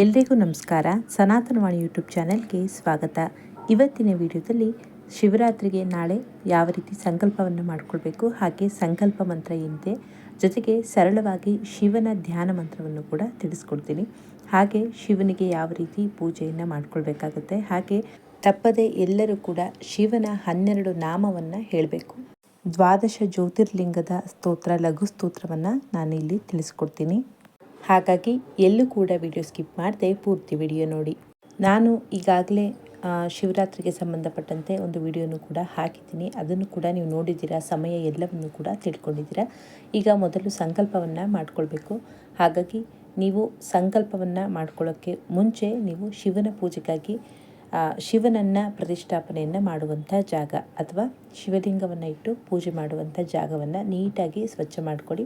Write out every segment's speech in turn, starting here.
ಎಲ್ರಿಗೂ ನಮಸ್ಕಾರ. ಸನಾತನವಾಣಿ ಯೂಟ್ಯೂಬ್ ಚಾನೆಲ್ಗೆ ಸ್ವಾಗತ. ಇವತ್ತಿನ ವಿಡಿಯೋದಲ್ಲಿ ಶಿವರಾತ್ರಿಗೆ ನಾಳೆ ಯಾವ ರೀತಿ ಸಂಕಲ್ಪವನ್ನು ಮಾಡಿಕೊಳ್ಬೇಕು, ಹಾಗೆ ಸಂಕಲ್ಪ ಮಂತ್ರ ಏನಿದೆ, ಜೊತೆಗೆ ಸರಳವಾಗಿ ಶಿವನ ಧ್ಯಾನ ಮಂತ್ರವನ್ನು ಕೂಡ ತಿಳಿಸ್ಕೊಡ್ತೀನಿ. ಹಾಗೆ ಶಿವನಿಗೆ ಯಾವ ರೀತಿ ಪೂಜೆಯನ್ನು ಮಾಡಿಕೊಳ್ಬೇಕಾಗುತ್ತೆ, ಹಾಗೆ ತಪ್ಪದೆ ಎಲ್ಲರೂ ಕೂಡ ಶಿವನ ಹನ್ನೆರಡು ನಾಮವನ್ನು ಹೇಳಬೇಕು. ದ್ವಾದಶ ಜ್ಯೋತಿರ್ಲಿಂಗದ ಸ್ತೋತ್ರ, ಲಘು ಸ್ತೋತ್ರವನ್ನು ನಾನಿಲ್ಲಿ ತಿಳಿಸ್ಕೊಡ್ತೀನಿ. ಹಾಗಾಗಿ ಎಲ್ಲೂ ಕೂಡ ವಿಡಿಯೋ ಸ್ಕಿಪ್ ಮಾಡದೆ ಪೂರ್ತಿ ವಿಡಿಯೋ ನೋಡಿ. ನಾನು ಈಗಾಗಲೇ ಶಿವರಾತ್ರಿಗೆ ಸಂಬಂಧಪಟ್ಟಂತೆ ಒಂದು ವಿಡಿಯೋನು ಕೂಡ ಹಾಕಿದ್ದೀನಿ. ಅದನ್ನು ಕೂಡ ನೀವು ನೋಡಿದ್ದೀರಾ, ಸಮಯ ಎಲ್ಲವನ್ನು ಕೂಡ ತಿಳ್ಕೊಂಡಿದ್ದೀರಾ. ಈಗ ಮೊದಲು ಸಂಕಲ್ಪವನ್ನು ಮಾಡಿಕೊಳ್ಬೇಕು. ಹಾಗಾಗಿ ನೀವು ಸಂಕಲ್ಪವನ್ನು ಮಾಡ್ಕೊಳ್ಳೋಕ್ಕೆ ಮುಂಚೆ ನೀವು ಶಿವನ ಪೂಜೆಗಾಗಿ ಶಿವನನ್ನು ಪ್ರತಿಷ್ಠಾಪನೆಯನ್ನು ಮಾಡುವಂಥ ಜಾಗ ಅಥವಾ ಶಿವಲಿಂಗವನ್ನು ಇಟ್ಟು ಪೂಜೆ ಮಾಡುವಂಥ ಜಾಗವನ್ನು ನೀಟಾಗಿ ಸ್ವಚ್ಛ ಮಾಡಿಕೊಡಿ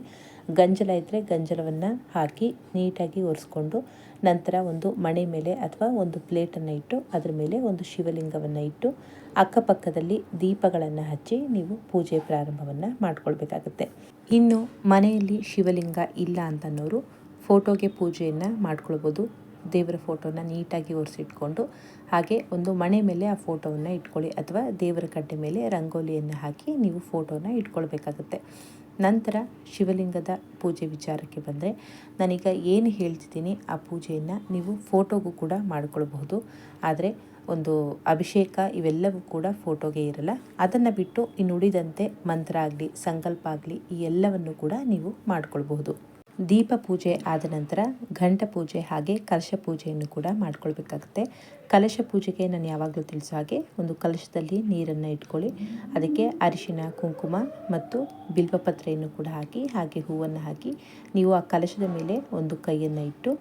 ಗಂಜಲ ಇದ್ದರೆ ಗಂಜಲವನ್ನು ಹಾಕಿ ನೀಟಾಗಿ ಒರೆಸ್ಕೊಂಡು ನಂತರ ಒಂದು ಮಣೆ ಮೇಲೆ ಅಥವಾ ಒಂದು ಪ್ಲೇಟನ್ನು ಇಟ್ಟು ಅದರ ಮೇಲೆ ಒಂದು ಶಿವಲಿಂಗವನ್ನು ಇಟ್ಟು ಅಕ್ಕಪಕ್ಕದಲ್ಲಿ ದೀಪಗಳನ್ನು ಹಚ್ಚಿ ನೀವು ಪೂಜೆ ಪ್ರಾರಂಭವನ್ನು ಮಾಡ್ಕೊಳ್ಬೇಕಾಗುತ್ತೆ. ಇನ್ನು ಮನೆಯಲ್ಲಿ ಶಿವಲಿಂಗ ಇಲ್ಲ ಅಂತನ್ನೋರು ಫೋಟೋಗೆ ಪೂಜೆಯನ್ನು ಮಾಡ್ಕೊಳ್ಬೋದು. ದೇವರ ಫೋಟೋನ ನೀಟಾಗಿ ಒರೆಸಿಟ್ಕೊಂಡು ಹಾಗೆ ಒಂದು ಮಣೆ ಮೇಲೆ ಆ ಫೋಟೋವನ್ನು ಇಟ್ಕೊಳ್ಳಿ ಅಥವಾ ದೇವರ ಕಡ್ಡೆ ಮೇಲೆ ರಂಗೋಲಿಯನ್ನು ಹಾಕಿ ನೀವು ಫೋಟೋನ ಇಟ್ಕೊಳ್ಬೇಕಾಗುತ್ತೆ. ನಂತರ ಶಿವಲಿಂಗದ ಪೂಜೆ ವಿಚಾರಕ್ಕೆ ಬಂದರೆ ನಾನೀಗ ಏನು ಹೇಳ್ತಿದ್ದೀನಿ ಆ ಪೂಜೆಯನ್ನು ನೀವು ಫೋಟೋಗೂ ಕೂಡ ಮಾಡಿಕೊಳ್ಬಹುದು. ಆದರೆ ಒಂದು ಅಭಿಷೇಕ ಇವೆಲ್ಲವೂ ಕೂಡ ಫೋಟೋಗೆ ಇರಲ್ಲ. ಅದನ್ನು ಬಿಟ್ಟು ಇನ್ನುಳಿದಂತೆ ಮಂತ್ರ ಆಗಲಿ, ಸಂಕಲ್ಪ ಆಗಲಿ ಈ ಎಲ್ಲವನ್ನು ಕೂಡ ನೀವು ಮಾಡಿಕೊಳ್ಬಹುದು. ದೀಪ ಪೂಜೆ ಆದ ನಂತರ ಘಂಟ ಪೂಜೆ ಹಾಗೆ ಕಲಶ ಪೂಜೆಯನ್ನು ಕೂಡ ಮಾಡ್ಕೊಳ್ಬೇಕಾಗುತ್ತೆ. ಕಲಶ ಪೂಜೆಗೆ ನಾನು ಯಾವಾಗಲೂ ತಿಳಿಸೋ ಹಾಗೆ ಒಂದು ಕಲಶದಲ್ಲಿ ನೀರನ್ನು ಇಟ್ಕೊಳ್ಳಿ. ಅದಕ್ಕೆ ಅರಿಶಿನ, ಕುಂಕುಮ ಮತ್ತು ಬಿಲ್ವಪತ್ರೆಯನ್ನು ಕೂಡ ಹಾಕಿ, ಹಾಗೆ ಹೂವನ್ನು ಹಾಕಿ ನೀವು ಆ ಕಲಶದ ಮೇಲೆ ಒಂದು ಕೈಯನ್ನು ಇಟ್ಟು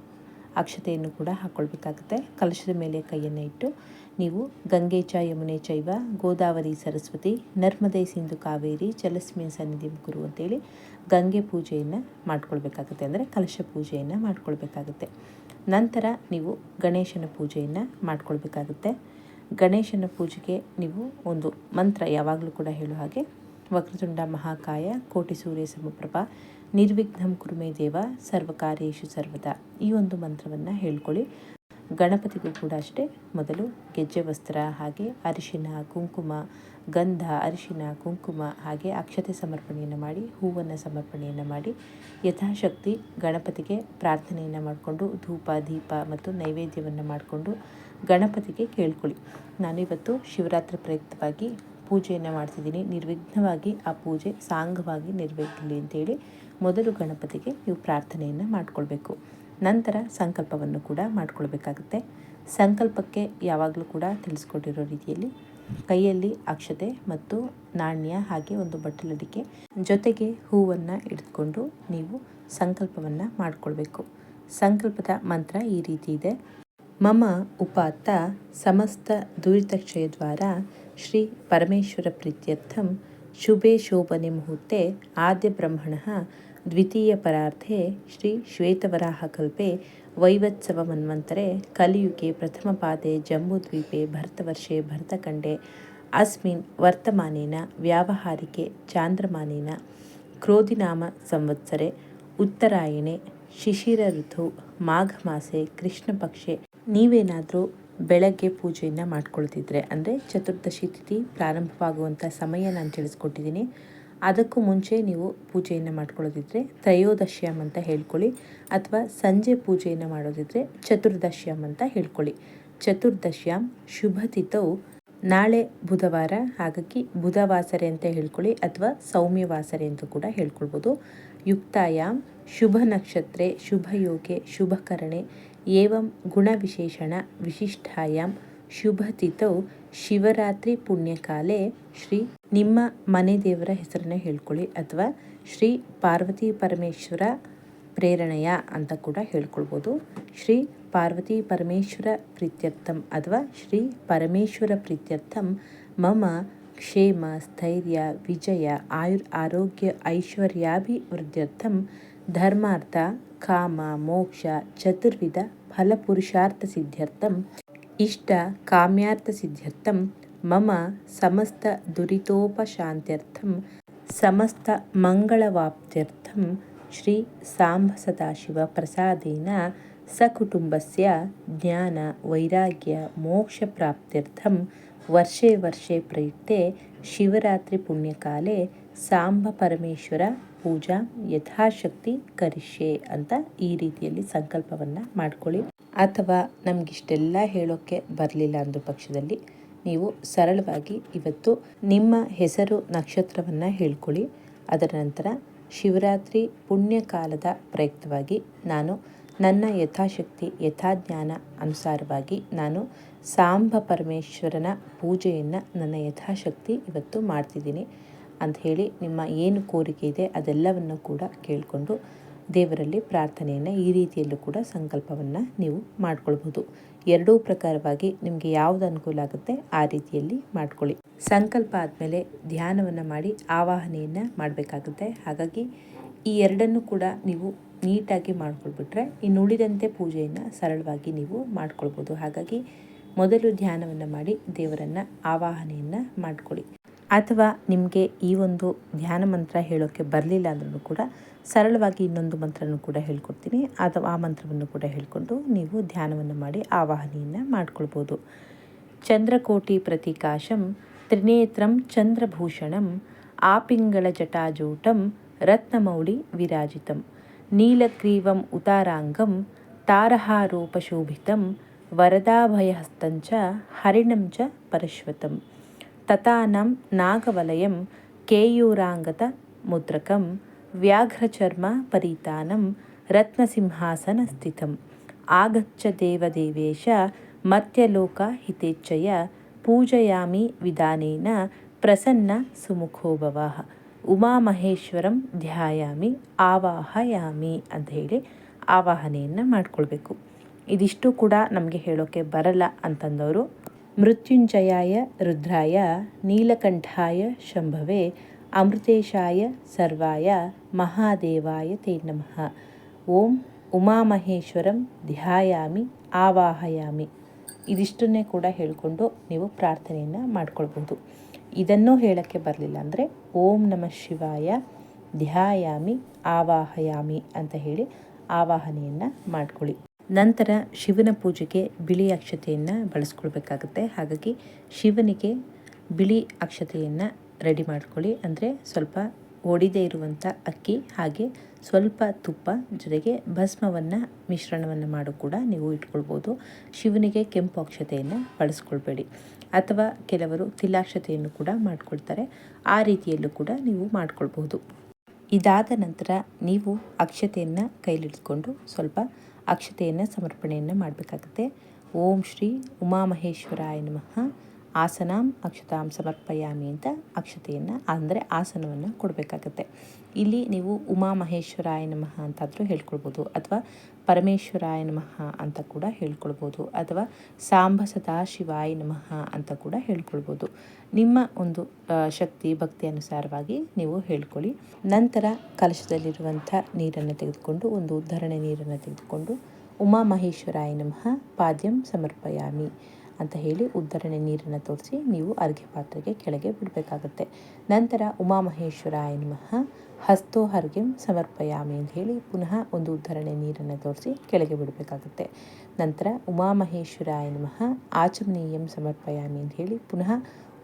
ಅಕ್ಷತೆಯನ್ನು ಕೂಡ ಹಾಕ್ಕೊಳ್ಬೇಕಾಗುತ್ತೆ ಕಲಶದ ಮೇಲೆ ಕೈಯನ್ನು ಇಟ್ಟು ನೀವು ಗಂಗೆ ಚ ಯಮುನೆ ಚೈವ, ಗೋದಾವರಿ ಸರಸ್ವತಿ, ನರ್ಮದೆ ಸಿಂಧು ಕಾವೇರಿ ಜಲಸ್ಮಿಯ ಸನ್ನಿಧಿ ಗುರು ಅಂತೇಳಿ ಗಂಗೆ ಪೂಜೆಯನ್ನು ಮಾಡ್ಕೊಳ್ಬೇಕಾಗುತ್ತೆ. ಅಂದರೆ ಕಲಶ ಪೂಜೆಯನ್ನು ಮಾಡ್ಕೊಳ್ಬೇಕಾಗುತ್ತೆ. ನಂತರ ನೀವು ಗಣೇಶನ ಪೂಜೆಯನ್ನು ಮಾಡ್ಕೊಳ್ಬೇಕಾಗುತ್ತೆ. ಗಣೇಶನ ಪೂಜೆಗೆ ನೀವು ಒಂದು ಮಂತ್ರ ಯಾವಾಗಲೂ ಕೂಡ ಹೇಳೋ ಹಾಗೆ, ವಕ್ರತುಂಡ ಮಹಾಕಾಯ, ಕೋಟಿ ಸೂರ್ಯ ಸಮಪ್ರಭ, ನಿರ್ವಿಘ್ನಂ ಕುರುಮೇ ದೇವ ಸರ್ವಕಾರ್ಯೇಶು ಸರ್ವದ ಈ ಒಂದು ಮಂತ್ರವನ್ನು ಹೇಳ್ಕೊಳ್ಳಿ. ಗಣಪತಿಗೂ ಕೂಡ ಅಷ್ಟೇ ಮೊದಲು ಗೆಜ್ಜೆ ವಸ್ತ್ರ ಹಾಗೆ ಅರಿಶಿನ, ಕುಂಕುಮ, ಗಂಧ, ಅರಿಶಿನ, ಕುಂಕುಮ ಹಾಗೆ ಅಕ್ಷತೆ ಸಮರ್ಪಣೆಯನ್ನು ಮಾಡಿ, ಹೂವನ್ನು ಸಮರ್ಪಣೆಯನ್ನು ಮಾಡಿ, ಯಥಾಶಕ್ತಿ ಗಣಪತಿಗೆ ಪ್ರಾರ್ಥನೆಯನ್ನು ಮಾಡಿಕೊಂಡು, ಧೂಪ, ದೀಪ ಮತ್ತು ನೈವೇದ್ಯವನ್ನು ಮಾಡಿಕೊಂಡು ಗಣಪತಿಗೆ ಕೇಳ್ಕೊಳ್ಳಿ. ನಾನಿವತ್ತು ಶಿವರಾತ್ರಿ ಪ್ರಯುಕ್ತವಾಗಿ ಪೂಜೆಯನ್ನು ಮಾಡ್ತಿದ್ದೀನಿ. ನಿರ್ವಿಘ್ನವಾಗಿ ಆ ಪೂಜೆ ಸಾಂಗವಾಗಿ ನೆರವೇರಲಿ ಅಂತೇಳಿ ಮೊದಲು ಗಣಪತಿಗೆ ನೀವು ಪ್ರಾರ್ಥನೆಯನ್ನು ಮಾಡಿಕೊಳ್ಬೇಕು. ನಂತರ ಸಂಕಲ್ಪವನ್ನು ಕೂಡ ಮಾಡಿಕೊಳ್ಬೇಕಾಗುತ್ತೆ. ಸಂಕಲ್ಪಕ್ಕೆ ಯಾವಾಗಲೂ ಕೂಡ ತಿಳಿಸ್ಕೊಟ್ಟಿರೋ ರೀತಿಯಲ್ಲಿ ಕೈಯಲ್ಲಿ ಅಕ್ಷತೆ ಮತ್ತು ನಾಣ್ಯ ಹಾಗೆ ಒಂದು ಬಟ್ಟಲಡಿಕೆ ಜೊತೆಗೆ ಹೂವನ್ನು ಹಿಡಿದುಕೊಂಡು ನೀವು ಸಂಕಲ್ಪವನ್ನು ಮಾಡಿಕೊಳ್ಬೇಕು. ಸಂಕಲ್ಪದ ಮಂತ್ರ ಈ ರೀತಿ ಇದೆ. ಮಮ ಉಪಾತ್ತ ಸಮಸ್ತ ದುರಿತಕ್ಷಯ ದ್ವಾರ ಶ್ರೀ ಪರಮೇಶ್ವರ ಪ್ರೀತ್ಯರ್ಥಂ ಶುಭೆ ಶೋಭನೆ ಮುಹೂರ್ತೆ ಆದ್ಯ ಬ್ರಹ್ಮಣ ದ್ವಿತೀಯ ಪರಾರ್ಧೆ ಶ್ರೀ ಶ್ವೇತವರಾಹಕಲ್ಪೆ ವೈವತ್ಸವ ಮನ್ವಂತರೆ ಕಲಿಯುಗೆ ಪ್ರಥಮ ಪಾದೆ ಜಂಬೂದ್ವೀಪೆ ಭರತವರ್ಷೆ ಭರತಖಂಡೆ ಅಸ್ಮಿನ್ ವರ್ತಮಾನೇನ ವ್ಯಾವಹಾರಿಕೆ ಚಾಂದ್ರಮಾನೇನ ಕ್ರೋಧಿನಾಮ ಸಂವತ್ಸರೆ ಉತ್ತರಾಯಣೆ ಶಿಶಿರ ಋತು ಮಾಘ ಮಾಸೆ ಕೃಷ್ಣ ಪಕ್ಷೆ. ನೀವೇನಾದರೂ ಬೆಳಗ್ಗೆ ಪೂಜೆಯನ್ನು ಮಾಡ್ಕೊಳ್ತಿದ್ರೆ ಅಂದರೆ ಚತುರ್ದಶಿ ತಿಥಿ ಪ್ರಾರಂಭವಾಗುವಂಥ ಸಮಯ ನಾನು ತಿಳಿಸ್ಕೊಟ್ಟಿದ್ದೀನಿ. ಅದಕ್ಕೂ ಮುಂಚೆ ನೀವು ಪೂಜೆಯನ್ನು ಮಾಡ್ಕೊಳ್ಳೋದಿದ್ರೆ ತ್ರಯೋದಶ್ಯಂ ಅಂತ ಹೇಳ್ಕೊಳ್ಳಿ ಅಥವಾ ಸಂಜೆ ಪೂಜೆಯನ್ನು ಮಾಡೋದಿದ್ರೆ ಚತುರ್ದಶ್ಯಂ ಅಂತ ಹೇಳ್ಕೊಳ್ಳಿ. ಚತುರ್ದಶ್ಯಾಮ್ ಶುಭ ತಿಥೌ. ನಾಳೆ ಬುಧವಾರ ಹಾಗಾಗಿ ಬುಧವಾಸರೆ ಅಂತ ಹೇಳ್ಕೊಳ್ಳಿ ಅಥವಾ ಸೌಮ್ಯವಾಸರೆ ಅಂತ ಕೂಡ ಹೇಳ್ಕೊಳ್ಬೋದು. ಯುಕ್ತಾಯಾಮ್ ಶುಭ ನಕ್ಷತ್ರೆ, ಶುಭ ಯೋಗೆ ಶುಭಕರಣೆ ಏವಂ ಗುಣವಿಶೇಷಣ ವಿಶಿಷ್ಟಾಯಾಮ್ ಶುಭ ತಿಥೌ, ಶಿವರಾತ್ರಿ ಪುಣ್ಯಕಾಲೆ, ಶ್ರೀ ನಿಮ್ಮ ಮನೆ ದೇವರ ಹೆಸರನ್ನ ಹೇಳ್ಕೊಳ್ಳಿ ಅಥವಾ ಶ್ರೀ ಪಾರ್ವತಿ ಪರಮೇಶ್ವರ ಪ್ರೇರಣೆಯ ಅಂತ ಕೂಡ ಹೇಳ್ಕೊಳ್ಬೋದು. ಶ್ರೀ ಪಾರ್ವತಿ ಪರಮೇಶ್ವರ ಪ್ರೀತ್ಯರ್ಥಂ ಅಥವಾ ಶ್ರೀ ಪರಮೇಶ್ವರ ಪ್ರೀತ್ಯರ್ಥಂ ಮಮ, ಕ್ಷೇಮ, ಸ್ಥೈರ್ಯ, ವಿಜಯ ಆಯುರ್ ಆರೋಗ್ಯ, ಐಶ್ವರ್ಯಾಭಿವೃದ್ಧ್ಯರ್ಥಂ ಧರ್ಮಾರ್ಥ, ಕಾಮ, ಮೋಕ್ಷ, ಚತುರ್ವಿಧ, ಫಲಪುರುಷಾರ್ಥ ಸಿದ್ಧ್ಯರ್ಥಂ ಇಷ್ಟ ಸಿದ್ಧ್ಯರ್ಥಂ ಮಮ ಸಮಸ್ತ ಮಂಗಳವಾಪ್ತ್ಯರ್ಥಂ, ಶ್ರೀ ಸಾಂಬ ಸದಾಶಿವ ಪ್ರಸಾದೇನ ಸಕುಟುಂಬಸ್ಯ ಜ್ಞಾನ ವೈರಾಗ್ಯ ಮೋಕ್ಷ ಪ್ರಾಪ್ತ್ಯರ್ಥಂ, ವರ್ಷೆ ವರ್ಷೇ ಪ್ರಯುಕ್ತೆ ಶಿವರಾತ್ರಿ ಪುಣ್ಯಕಾಲೆ ಸಾಂಬ ಪರಮೇಶ್ವರ ಪೂಜಾ ಯಥಾಶಕ್ತಿ ಕರಿಷ್ಯೆ ಅಂತ ಈ ರೀತಿಯಲ್ಲಿ ಸಂಕಲ್ಪವನ್ನು ಮಾಡ್ಕೊಳ್ಳಿ. ಅಥವಾ ನಮಗಿಷ್ಟೆಲ್ಲ ಹೇಳೋಕ್ಕೆ ಬರಲಿಲ್ಲ ಅಂದ ಪಕ್ಷದಲ್ಲಿ, ನೀವು ಸರಳವಾಗಿ ಇವತ್ತು ನಿಮ್ಮ ಹೆಸರು ನಕ್ಷತ್ರವನ್ನು ಹೇಳ್ಕೊಳ್ಳಿ. ಅದರ ನಂತರ ಶಿವರಾತ್ರಿ ಪುಣ್ಯಕಾಲದ ಪ್ರಯುಕ್ತವಾಗಿ ನಾನು ನನ್ನ ಯಥಾಶಕ್ತಿ, ಯಥಾಜ್ಞಾನ ಅನುಸಾರವಾಗಿ ನಾನು ಸಾಂಬ ಪರಮೇಶ್ವರನ ಪೂಜೆಯನ್ನು ನನ್ನ ಯಥಾಶಕ್ತಿ ಇವತ್ತು ಮಾಡ್ತಿದ್ದೀನಿ. ಅಂತ ಹೇಳಿ ನಿಮ್ಮ ಏನು ಕೋರಿಕೆ ಇದೆ ಅದೆಲ್ಲವನ್ನು ಕೂಡ ಕೇಳಿಕೊಂಡು ದೇವರಲ್ಲಿ ಪ್ರಾರ್ಥನೆಯನ್ನು ಈ ರೀತಿಯಲ್ಲೂ ಕೂಡ ಸಂಕಲ್ಪವನ್ನು ನೀವು ಮಾಡ್ಕೊಳ್ಬೋದು. ಎರಡೂ ಪ್ರಕಾರವಾಗಿ ನಿಮಗೆ ಯಾವುದು ಅನುಕೂಲ ಆಗುತ್ತೆ ಆ ರೀತಿಯಲ್ಲಿ ಮಾಡ್ಕೊಳ್ಳಿ. ಸಂಕಲ್ಪ ಆದಮೇಲೆ ಧ್ಯಾನವನ್ನು ಮಾಡಿ ಆವಾಹನೆಯನ್ನು ಮಾಡಬೇಕಾಗುತ್ತೆ. ಹಾಗಾಗಿ ಈ ಎರಡನ್ನು ಕೂಡ ನೀವು ನೀಟಾಗಿ ಮಾಡ್ಕೊಳ್ಬಿಟ್ರೆ ಇನ್ನು ಉಳಿದಂತೆ ಪೂಜೆಯನ್ನು ಸರಳವಾಗಿ ನೀವು ಮಾಡ್ಕೊಳ್ಬೋದು. ಹಾಗಾಗಿ ಮೊದಲು ಧ್ಯಾನವನ್ನು ಮಾಡಿ ದೇವರನ್ನು ಆವಾಹನೆಯನ್ನು ಮಾಡ್ಕೊಳ್ಳಿ. ಅಥವಾ ನಿಮಗೆ ಈ ಒಂದು ಧ್ಯಾನ ಮಂತ್ರ ಹೇಳೋಕ್ಕೆ ಬರಲಿಲ್ಲ ಅಂದ್ರೂ ಕೂಡ ಸರಳವಾಗಿ ಇನ್ನೊಂದು ಮಂತ್ರನೂ ಕೂಡ ಹೇಳ್ಕೊಡ್ತೀನಿ. ಅಥವಾ ಆ ಮಂತ್ರವನ್ನು ಕೂಡ ಹೇಳಿಕೊಂಡು ನೀವು ಧ್ಯಾನವನ್ನು ಮಾಡಿ ಆವಾಹನೆಯನ್ನು ಮಾಡ್ಕೊಳ್ಬೋದು. ಚಂದ್ರಕೋಟಿ ಪ್ರತಿಕಾಶಂ ತ್ರಿನೇತ್ರಂ ಚಂದ್ರಭೂಷಣಂ ಆಪಿಂಗಳ ಜಟಾಜೂಟಂ ರತ್ನಮೌಳಿ ವಿರಾಜಿತಂ. ನೀಲಗ್ರೀವಂ ಉತಾರಾಂಗಂ ತಾರಹಾರೂಪಶೋಭಿತಂ ವರದಾಭಯಹಸ್ತಂಚ ಹರಿಣಂ ಚ ಪರಶ್ವತಂ. ತಥಾನಂ ನಾಗವಲಯಂ ಕೇಯೂರಾಂಗತ ಮುದ್ರಕಂ ವ್ಯಾಘ್ರಚರ್ಮ ಪರಿತಾನಂ ರತ್ನಸಿಂಹಾಸನಸ್ಥಿತಂ ಆಗಚ್ಚ ದೇವದೇವೇಶ ಮರ್ತ್ಯಲೋಕ ಹಿತೇಚ್ಛಯ ಪೂಜಯಾಮಿ ವಿಧಾನೇನ ಪ್ರಸನ್ನ ಸುಮುಖೋಭವ. ಉಮಾಮಹೇಶ್ವರಂ ಧ್ಯಾಯಾಮಿ ಆವಾಹಯಾಮಿ ಅಂತ ಹೇಳಿ ಆವಾಹನೆಯನ್ನು ಮಾಡ್ಕೊಳ್ಬೇಕು. ಇದಿಷ್ಟು ಕೂಡ ನಮಗೆ ಹೇಳೋಕ್ಕೆ ಬರಲ್ಲ ಅಂತಂದವರು. ಮೃತ್ಯುಂಜಯಾಯ ರುದ್ರಾಯ, ನೀಲಕಂಠಾಯ ಶಂಭವೇ, ಅಮೃತೇಶಾಯ ಸರ್ವಾಯ, ಮಹಾದೇವಾಯ ತೇ ನಮಃ. ಓಂ ಉಮಾಮಹೇಶ್ವರಂ ಧ್ಯಾಯಾಮಿ, ಆವಾಹಯಾಮಿ. ಇದಿಷ್ಟನ್ನೇ ಕೂಡ ಹೇಳಿಕೊಂಡು ನೀವು ಪ್ರಾರ್ಥನೆಯನ್ನು ಮಾಡ್ಕೊಳ್ಬೋದು ಇದನ್ನು ಹೇಳೋಕ್ಕೆ ಬರಲಿಲ್ಲ ಅಂದರೆ ಓಂ ನಮಃ ಶಿವಾಯ, ಧ್ಯಾಯಾಮಿ, ಆವಾಹಯಾಮಿ ಅಂತ ಹೇಳಿ ಆವಾಹನೆಯನ್ನು ಮಾಡ್ಕೊಳ್ಳಿ. ನಂತರ ಶಿವನ ಪೂಜೆಗೆ ಬಿಳಿ ಅಕ್ಷತೆಯನ್ನು ಬಳಸ್ಕೊಳ್ಬೇಕಾಗುತ್ತೆ. ಹಾಗಾಗಿ ಶಿವನಿಗೆ ಬಿಳಿ ಅಕ್ಷತೆಯನ್ನು ರೆಡಿ ಮಾಡ್ಕೊಳ್ಳಿ. ಅಂದರೆ ಸ್ವಲ್ಪ ಒಡಿದೇ ಇರುವಂಥ ಅಕ್ಕಿ, ಹಾಗೆ ಸ್ವಲ್ಪ ತುಪ್ಪ ಜೊತೆಗೆ ಭಸ್ಮವನ್ನು, ಮಿಶ್ರಣವನ್ನು ಮಾಡು ಕೂಡ ನೀವು ಇಟ್ಕೊಳ್ಬೋದು. ಶಿವನಿಗೆ ಕೆಂಪು ಅಕ್ಷತೆಯನ್ನು ಬಳಸ್ಕೊಳ್ಬೇಡಿ. ಅಥವಾ ಕೆಲವರು ತಿಲಾಕ್ಷತೆಯನ್ನು ಕೂಡ ಮಾಡ್ಕೊಳ್ತಾರೆ. ಆ ರೀತಿಯಲ್ಲೂ ಕೂಡ ನೀವು ಮಾಡ್ಕೊಳ್ಬೋದು ಇದಾದ ನಂತರ ನೀವು ಅಕ್ಷತೆಯನ್ನು ಕೈಲಿಡ್ಕೊಂಡು ಸ್ವಲ್ಪ ಅಕ್ಷತೆಯನ್ನು ಸಮರ್ಪಣೆಯನ್ನು ಮಾಡಬೇಕಾಗುತ್ತೆ. ಓಂ ಶ್ರೀ ಉಮಾಮಹೇಶ್ವರಾಯ ನಮಃ. ಆಸನಾಂ ಅಕ್ಷತಾಂ ಸಮರ್ಪಯಾಮಿ ಅಂತ ಅಕ್ಷತೆಯನ್ನು, ಅಂದರೆ ಆಸನವನ್ನು ಕೊಡಬೇಕಾಗತ್ತೆ. ಇಲ್ಲಿ ನೀವು ಉಮಾಮಹೇಶ್ವರಾಯ ನಮಃ ಅಂತಾದರೂ ಹೇಳ್ಕೊಳ್ಬೋದು ಅಥವಾ ಪರಮೇಶ್ವರಾಯ ನಮಃ ಅಂತ ಕೂಡ ಹೇಳ್ಕೊಳ್ಬೋದು ಅಥವಾ ಸಾಂಬ ಸದಾಶಿವಾಯ ನಮಃ ಅಂತ ಕೂಡ ಹೇಳ್ಕೊಳ್ಬೋದು. ನಿಮ್ಮ ಒಂದು ಶಕ್ತಿ, ಭಕ್ತಿ ಅನುಸಾರವಾಗಿ ನೀವು ಹೇಳ್ಕೊಳ್ಳಿ. ನಂತರ ಕಲಶದಲ್ಲಿರುವಂಥ ನೀರನ್ನು ತೆಗೆದುಕೊಂಡು, ಒಂದು ಉದ್ಧರಣೆ ನೀರನ್ನು ತೆಗೆದುಕೊಂಡು ಉಮಾಮಹೇಶ್ವರಾಯ ನಮಃ ಪಾದ್ಯಂ ಸಮರ್ಪಯಾಮಿ ಅಂತ ಹೇಳಿ ಉದ್ಧರಣೆ ನೀರನ್ನು ತೋರಿಸಿ ನೀವು ಅರ್ಘ್ಯ ಪಾತ್ರೆಗೆ ಕೆಳಗೆ ಬಿಡಬೇಕಾಗುತ್ತೆ. ನಂತರ ಉಮಾಮಹೇಶ್ವರಾಯ ನಮಃ ಹಸ್ತೋ ಸಮರ್ಪಯಾಮಿ ಅಂತ ಹೇಳಿ ಪುನಃ ಒಂದು ಉದ್ಧರಣೆ ನೀರನ್ನು ತೋರಿಸಿ ಕೆಳಗೆ ಬಿಡಬೇಕಾಗುತ್ತೆ. ನಂತರ ಉಮಾಮಹೇಶ್ವರಾಯ ನಮಃ ಆಚಮನೀಯಂ ಸಮರ್ಪಯಾಮಿ ಅಂತ ಹೇಳಿ ಪುನಃ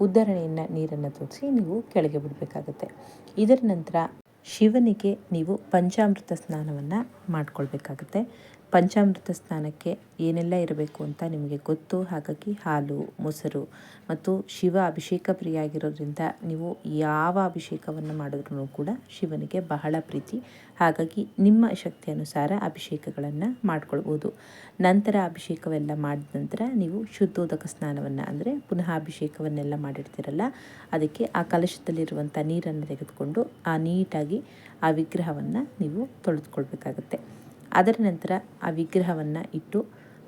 ಉದ್ಧರಣೆಯನ್ನು ನೀರನ್ನು ತೋರಿಸಿ ನೀವು ಕೆಳಗೆ ಬಿಡಬೇಕಾಗುತ್ತೆ. ಇದರ ನಂತರ ಶಿವನಿಗೆ ನೀವು ಪಂಚಾಮೃತ ಸ್ನಾನವನ್ನು ಮಾಡ್ಕೊಳ್ಬೇಕಾಗುತ್ತೆ. ಪಂಚಾಮೃತ ಸ್ನಾನಕ್ಕೆ ಏನೆಲ್ಲ ಇರಬೇಕು ಅಂತ ನಿಮಗೆ ಗೊತ್ತು? ಹಾಗಾಗಿ ಹಾಲು, ಮೊಸರು ಮತ್ತು ಶಿವ ಅಭಿಷೇಕ ಪ್ರಿಯ ಆಗಿರೋದ್ರಿಂದ ನೀವು ಯಾವ ಅಭಿಷೇಕವನ್ನು ಮಾಡಿದ್ರೂ ಕೂಡ ಶಿವನಿಗೆ ಬಹಳ ಪ್ರೀತಿ. ಹಾಗಾಗಿ ನಿಮ್ಮ ಶಕ್ತಿ ಅನುಸಾರ ಅಭಿಷೇಕಗಳನ್ನು ಮಾಡ್ಕೊಳ್ಬೋದು. ನಂತರ ಅಭಿಷೇಕವೆಲ್ಲ ಮಾಡಿದ ನಂತರ ನೀವು ಶುದ್ಧೋದಕ ಸ್ನಾನವನ್ನು ಅಂದರೆ ಪುನಃ ಅಭಿಷೇಕವನ್ನೆಲ್ಲ ಮಾಡಿರ್ತೀರಲ್ಲ, ಅದಕ್ಕೆ ಆ ಕಲಶದಲ್ಲಿರುವಂಥ ನೀರನ್ನು ತೆಗೆದುಕೊಂಡು ಆ ನೀಟಾಗಿ ಆ ವಿಗ್ರಹವನ್ನು ನೀವು ತೊಳೆದುಕೊಳ್ಬೇಕಾಗತ್ತೆ. ಅದರ ನಂತರ ಆ ವಿಗ್ರಹವನ್ನು ಇಟ್ಟು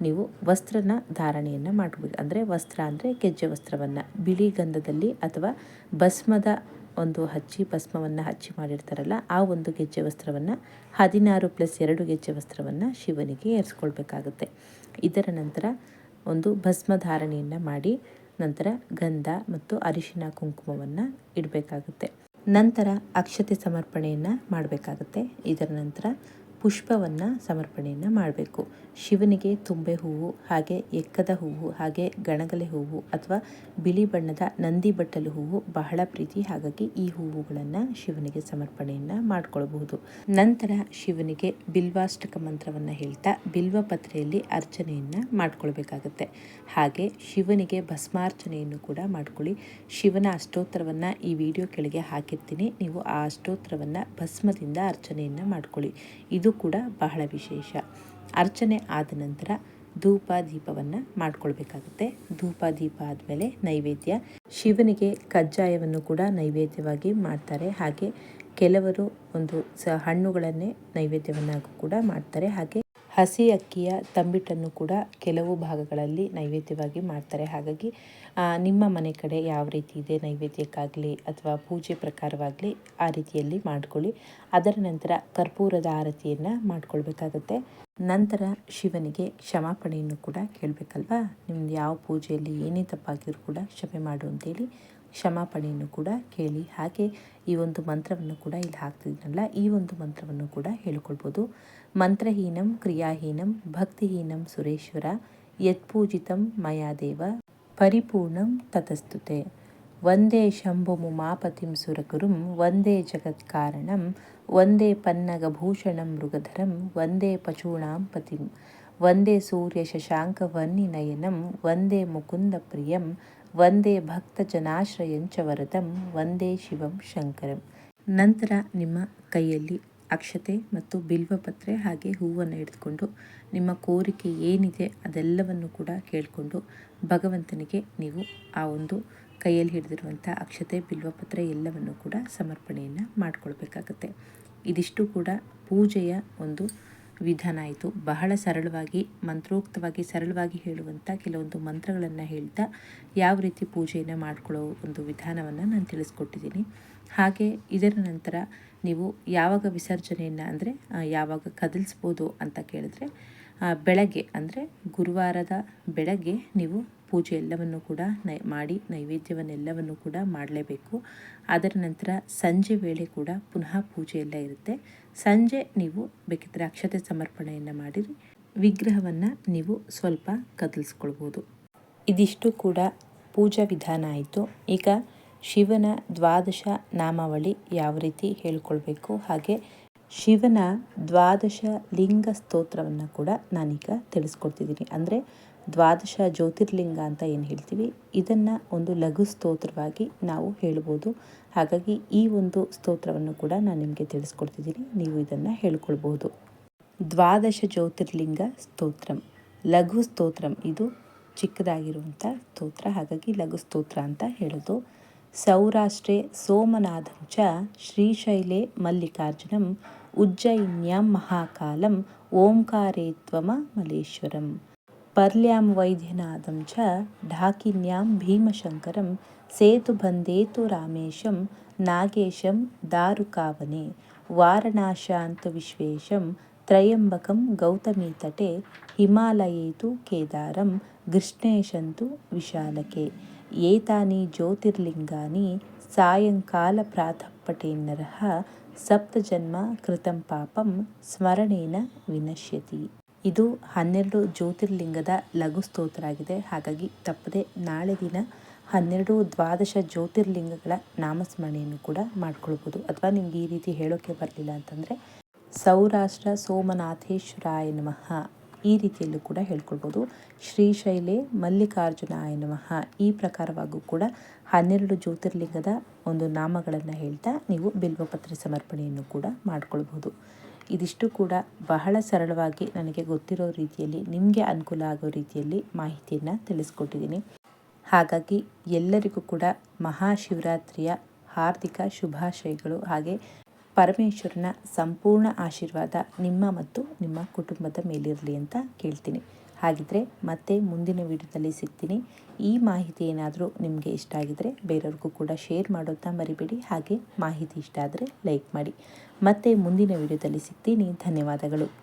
ನೀವು ವಸ್ತ್ರನ ಧಾರಣೆಯನ್ನು ಮಾಡಬೇಕು ಅಂದರೆ ವಸ್ತ್ರ ಅಂದರೆ ಗೆಜ್ಜೆ ವಸ್ತ್ರವನ್ನು. ಬಿಳಿ ಗಂಧದಲ್ಲಿ ಅಥವಾ ಭಸ್ಮದ ಒಂದು ಹಚ್ಚಿ ಭಸ್ಮವನ್ನು ಹಚ್ಚಿ ಮಾಡಿರ್ತಾರಲ್ಲ, ಆ ಒಂದು ಗೆಜ್ಜೆ ವಸ್ತ್ರವನ್ನು ಹದಿನಾರು ಪ್ಲಸ್ ಎರಡು ಗೆಜ್ಜೆ ವಸ್ತ್ರವನ್ನು ಶಿವನಿಗೆ ಏರಿಸ್ಕೊಳ್ಬೇಕಾಗುತ್ತೆ. ಇದರ ನಂತರ ಒಂದು ಭಸ್ಮ ಧಾರಣೆಯನ್ನು ಮಾಡಿ ನಂತರ ಗಂಧ ಮತ್ತು ಅರಿಶಿನ ಕುಂಕುಮವನ್ನು ಇಡಬೇಕಾಗುತ್ತೆ. ನಂತರ ಅಕ್ಷತೆ ಸಮರ್ಪಣೆಯನ್ನು ಮಾಡಬೇಕಾಗುತ್ತೆ. ಇದರ ನಂತರ ಪುಷ್ಪವನ್ನು ಸಮರ್ಪಣೆಯನ್ನು ಮಾಡಬೇಕು. ಶಿವನಿಗೆ ತುಂಬೆ ಹೂವು, ಹಾಗೆ ಎಕ್ಕದ ಹೂವು, ಹಾಗೆ ಗಣಗಲೆ ಹೂವು ಅಥವಾ ಬಿಳಿ ಬಣ್ಣದ ನಂದಿ ಬಟ್ಟಲು ಹೂವು ಬಹಳ ಪ್ರೀತಿ. ಹಾಗಾಗಿ ಈ ಹೂವುಗಳನ್ನು ಶಿವನಿಗೆ ಸಮರ್ಪಣೆಯನ್ನು ಮಾಡಿಕೊಳ್ಳಬಹುದು ನಂತರ ಶಿವನಿಗೆ ಬಿಲ್ವಾಷ್ಟಕ ಮಂತ್ರವನ್ನು ಹೇಳ್ತಾ ಬಿಲ್ವ ಪತ್ರೆಯಲ್ಲಿ ಅರ್ಚನೆಯನ್ನು ಮಾಡಿಕೊಳ್ಬೇಕಾಗತ್ತೆ. ಹಾಗೆ ಶಿವನಿಗೆ ಭಸ್ಮಾರ್ಚನೆಯನ್ನು ಕೂಡ ಮಾಡ್ಕೊಳ್ಳಿ. ಶಿವನ ಅಷ್ಟೋತ್ತರವನ್ನು ಈ ವಿಡಿಯೋ ಕೆಳಗೆ ಹಾಕಿರ್ತೀನಿ. ನೀವು ಆ ಅಷ್ಟೋತ್ತರವನ್ನು ಭಸ್ಮದಿಂದ ಅರ್ಚನೆಯನ್ನು ಮಾಡ್ಕೊಳ್ಳಿ. ಇದು ಕೂಡ ಬಹಳ ವಿಶೇಷ. ಅರ್ಚನೆ ಆದ ನಂತರ ಧೂಪ ದೀಪವನ್ನು ಮಾಡ್ಕೊಳ್ಬೇಕಾಗುತ್ತೆ. ಧೂಪ ದೀಪ ಆದಮೇಲೆ ನೈವೇದ್ಯ. ಶಿವನಿಗೆ ಕಜ್ಜಾಯವನ್ನು ಕೂಡ ನೈವೇದ್ಯವಾಗಿ ಮಾಡ್ತಾರೆ. ಹಾಗೆ ಕೆಲವರು ಒಂದು ಸ ಹಣ್ಣುಗಳನ್ನೇ ನೈವೇದ್ಯವನ್ನಾಗೂ ಕೂಡ ಮಾಡ್ತಾರೆ. ಹಾಗೆ ಹಸಿ ಅಕ್ಕಿಯ ತಂಬಿಟ್ಟನ್ನು ಕೂಡ ಕೆಲವು ಭಾಗಗಳಲ್ಲಿ ನೈವೇದ್ಯವಾಗಿ ಮಾಡ್ತಾರೆ. ಹಾಗಾಗಿ ನಿಮ್ಮ ಮನೆ ಕಡೆ ಯಾವ ರೀತಿ ಇದೆ ನೈವೇದ್ಯಕ್ಕಾಗಲಿ ಅಥವಾ ಪೂಜೆ ಪ್ರಕಾರವಾಗಲಿ ಆ ರೀತಿಯಲ್ಲಿ ಮಾಡ್ಕೊಳ್ಳಿ. ಅದರ ನಂತರ ಕರ್ಪೂರದ ಆರತಿಯನ್ನು ಮಾಡ್ಕೊಳ್ಬೇಕಾಗತ್ತೆ. ನಂತರ ಶಿವನಿಗೆ ಕ್ಷಮಾಪಣೆಯನ್ನು ಕೂಡ ಕೇಳಬೇಕಲ್ವಾ? ನಿಮ್ದು ಯಾವ ಪೂಜೆಯಲ್ಲಿ ಏನೇ ತಪ್ಪಾಗಿದ್ರು ಕೂಡ ಕ್ಷಮೆ ಮಾಡು ಅಂತೇಳಿ ಕ್ಷಮಾಪಣೆಯನ್ನು ಕೂಡ ಕೇಳಿ, ಹಾಗೆ ಈ ಒಂದು ಮಂತ್ರವನ್ನು ಕೂಡ ಇಲ್ಲಿ ಹಾಕ್ತಿದ್ರಲ್ಲ ಈ ಒಂದು ಮಂತ್ರವನ್ನು ಕೂಡ ಹೇಳ್ಕೊಳ್ಬೋದು. ಮಂತ್ರಹೀನಂ, ಕ್ರಿಯಾಹೀನಂ, ಭಕ್ತಿಹೀನಂ ಸುರೇಶ್ವರ, ಯತ್ಪೂಜಿತಂ ಮಯಾದೇವ ಪರಿಪೂರ್ಣಂ ತತಸ್ತುತೆ. ವಂದೇ ಶಂಭುಮುಮಾಪತಿಂ ಸುರಕುರುಂ, ವಂದೇ ಜಗತ್ಕಾರಣಂ, ವಂದೇ ಪನ್ನಗಭೂಷಣಂ ಮೃಗಧರಂ, ವಂದೇ ಪಚೂಣಾಂ ಪತಿಂ ವಂದೇ ಸೂರ್ಯ ಶಶಾಂಕವನ್ನಿನಯನಂ ವಂದೇ ಮುಕುಂದ ಪ್ರಿಯಂ ವಂದೇ ಭಕ್ತಜನಾಶ್ರಯಂಚ ವರದಂ ವಂದೇ ಶಿವಂ ಶಂಕರಂ. ನಂತರ ನಿಮ್ಮ ಕೈಯಲ್ಲಿ ಅಕ್ಷತೆ ಮತ್ತು ಬಿಲ್ವಪತ್ರೆ ಹಾಗೆ ಹೂವನ್ನು ಹಿಡಿದುಕೊಂಡು ನಿಮ್ಮ ಕೋರಿಕೆ ಏನಿದೆ ಅದೆಲ್ಲವನ್ನು ಕೂಡ ಕೇಳಿಕೊಂಡು ಭಗವಂತನಿಗೆ ನೀವು ಆ ಒಂದು ಕೈಯಲ್ಲಿ ಹಿಡಿದಿರುವಂಥ ಅಕ್ಷತೆ, ಬಿಲ್ವಪತ್ರೆ ಎಲ್ಲವನ್ನು ಕೂಡ ಸಮರ್ಪಣೆಯನ್ನು ಮಾಡಿಕೊಳ್ಬೇಕಾಗತ್ತೆ. ಇದಿಷ್ಟು ಕೂಡ ಪೂಜೆಯ ಒಂದು ವಿಧಾನ ಆಯಿತು. ಬಹಳ ಸರಳವಾಗಿ, ಮಂತ್ರೋಕ್ತವಾಗಿ ಸರಳವಾಗಿ ಹೇಳುವಂಥ ಕೆಲವೊಂದು ಮಂತ್ರಗಳನ್ನು ಹೇಳ್ತಾ ಯಾವ ರೀತಿ ಪೂಜೆಯನ್ನು ಮಾಡ್ಕೊಳ್ಳೋ ಒಂದು ವಿಧಾನವನ್ನು ನಾನು ತಿಳಿಸ್ಕೊಟ್ಟಿದ್ದೀನಿ. ಹಾಗೆ ಇದರ ನಂತರ ನೀವು ಯಾವಾಗ ವಿಸರ್ಜನೆಯನ್ನು ಅಂದರೆ ಯಾವಾಗ ಕದಲಿಸ್ಬೋದು ಅಂತ ಕೇಳಿದ್ರೆ ಬೆಳಗ್ಗೆ ಅಂದರೆ ಗುರುವಾರದ ಬೆಳಗ್ಗೆ ನೀವು ಪೂಜೆ ಎಲ್ಲವನ್ನು ಕೂಡ ನೈ, ಮಾಡಿ ನೈವೇದ್ಯವನ್ನೆಲ್ಲವನ್ನು ಕೂಡ ಮಾಡಲೇಬೇಕು. ಅದರ ನಂತರ ಸಂಜೆ ವೇಳೆ ಕೂಡ ಪುನಃ ಪೂಜೆ ಎಲ್ಲ ಇರುತ್ತೆ. ಸಂಜೆ ನೀವು ಬೇಕಿದ್ದರೆ ಅಕ್ಷತೆ ಸಮರ್ಪಣೆಯನ್ನು ಮಾಡಿರಿ. ವಿಗ್ರಹವನ್ನು ನೀವು ಸ್ವಲ್ಪ ಕದಲಿಸ್ಕೊಳ್ಬೋದು. ಇದಿಷ್ಟು ಕೂಡ ಪೂಜಾ ವಿಧಾನ ಆಯಿತು. ಈಗ ಶಿವನ ದ್ವಾದಶ ನಾಮಾವಳಿ ಯಾವ ರೀತಿ ಹೇಳ್ಕೊಳ್ಬೇಕು? ಹಾಗೆ ಶಿವನ ದ್ವಾದಶ ಲಿಂಗ ಸ್ತೋತ್ರವನ್ನು ಕೂಡ ನಾನೀಗ ತಿಳಿಸ್ಕೊಡ್ತಿದ್ದೀನಿ. ಅಂದರೆ ದ್ವಾದಶ ಜ್ಯೋತಿರ್ಲಿಂಗ ಅಂತ ಏನು ಹೇಳ್ತೀವಿ? ಇದನ್ನು ಒಂದು ಲಘು ಸ್ತೋತ್ರವಾಗಿ ನಾವು ಹೇಳ್ಬೋದು. ಹಾಗಾಗಿ ಈ ಒಂದು ಸ್ತೋತ್ರವನ್ನು ಕೂಡ ನಾನು ನಿಮಗೆ ತಿಳಿಸ್ಕೊಡ್ತಿದ್ದೀನಿ. ನೀವು ಇದನ್ನು ಹೇಳ್ಕೊಳ್ಬೋದು. ದ್ವಾದಶ ಜ್ಯೋತಿರ್ಲಿಂಗ ಸ್ತೋತ್ರಂ. ಲಘು ಸ್ತೋತ್ರಂ ಇದು ಚಿಕ್ಕದಾಗಿರುವಂಥ ಸ್ತೋತ್ರ. ಹಾಗಾಗಿ ಲಘು ಸ್ತೋತ್ರ ಅಂತ ಹೇಳೋದು. ಸೌರಾಷ್ಟ್ರೆ ಸೋಮನಾಥಂಚ ಶ್ರೀಶೈಲೆ ಮಲ್ಲಿಕಾರ್ಜುನಂ ಉಜ್ಜಯಿನ್ಯಾಂ ಮಹಾಕಾಲಂ ಓಂಕಾರೇತ್ವಮ ಮಲೇಶ್ವರಂ. पर्ल्यां वैद्यनाथं च ढाकिन्यां भीमशङ्करं सेतुबन्धेतु रामेशं नागेशं दारुकावने वारणाशान्तु विश्वेशं त्रयम्बकं गौतमीतटे हिमालये तु केदारं कृष्णेशन्तु विशालके एतानि ज्योतिर्लिङ्गानि सायङ्कालप्रातःपटेन्नरः सप्तजन्म कृतं पापं स्मरणेन विनश्यति ಇದು ಹನ್ನೆರಡು ಜ್ಯೋತಿರ್ಲಿಂಗದ ಲಘು ಸ್ತೋತ್ರ ಆಗಿದೆ ಹಾಗಾಗಿ ತಪ್ಪದೆ ನಾಳೆ ದಿನ ಹನ್ನೆರಡು ದ್ವಾದಶ ಜ್ಯೋತಿರ್ಲಿಂಗಗಳ ನಾಮಸ್ಮರಣೆಯನ್ನು ಕೂಡ ಮಾಡ್ಕೊಳ್ಬೋದು. ಅಥವಾ ನಿಮ್ಗೆ ಈ ರೀತಿ ಹೇಳೋಕೆ ಬರಲಿಲ್ಲ ಅಂತಂದರೆ, ಸೌರಾಷ್ಟ್ರ ಸೋಮನಾಥೇಶ್ವರಾಯ ನಮಃ ಈ ರೀತಿಯಲ್ಲೂ ಕೂಡ ಹೇಳ್ಕೊಳ್ಬೋದು. ಶ್ರೀಶೈಲೆ ಮಲ್ಲಿಕಾರ್ಜುನಾಯ ನಮಃ ಈ ಪ್ರಕಾರವಾಗೂ ಕೂಡ ಹನ್ನೆರಡು ಜ್ಯೋತಿರ್ಲಿಂಗದ ಒಂದು ನಾಮಗಳನ್ನು ಹೇಳ್ತಾ ನೀವು ಬಿಲ್ವಪತ್ರೆ ಸಮರ್ಪಣೆಯನ್ನು ಕೂಡ ಮಾಡ್ಕೊಳ್ಬೋದು. ಇದಿಷ್ಟು ಕೂಡ ಬಹಳ ಸರಳವಾಗಿ ನನಗೆ ಗೊತ್ತಿರೋ ರೀತಿಯಲ್ಲಿ, ನಿಮಗೆ ಅನುಕೂಲ ಆಗೋ ರೀತಿಯಲ್ಲಿ ಮಾಹಿತಿಯನ್ನು ತಿಳಿಸ್ಕೊಟ್ಟಿದ್ದೀನಿ. ಹಾಗಾಗಿ ಎಲ್ಲರಿಗೂ ಕೂಡ ಮಹಾಶಿವರಾತ್ರಿಯ ಹಾರ್ದಿಕ ಶುಭಾಶಯಗಳು. ಹಾಗೆ ಪರಮೇಶ್ವರನ ಸಂಪೂರ್ಣ ಆಶೀರ್ವಾದ ನಿಮ್ಮ ಮತ್ತು ನಿಮ್ಮ ಕುಟುಂಬದ ಮೇಲಿರಲಿ ಅಂತ ಕೇಳ್ತೀನಿ. ಹಾಗಿದ್ರೆ ಮತ್ತೆ ಮುಂದಿನ ವಿಡಿಯೋದಲ್ಲಿ ಸಿಗ್ತೀನಿ. ಈ ಮಾಹಿತಿ ಏನಾದರೂ ನಿಮಗೆ ಇಷ್ಟ ಆಗಿದ್ರೆ ಬೇರೆಯವ್ರಿಗೂ ಕೂಡ ಶೇರ್ ಮಾಡೋದನ್ನ ಮರಿಬೇಡಿ. ಹಾಗೆ ಮಾಹಿತಿ ಇಷ್ಟ ಆದರೆ ಲೈಕ್ ಮಾಡಿ. ಮತ್ತೆ ಮುಂದಿನ ವಿಡಿಯೋದಲ್ಲಿ ಸಿಗ್ತೀನಿ. ಧನ್ಯವಾದಗಳು.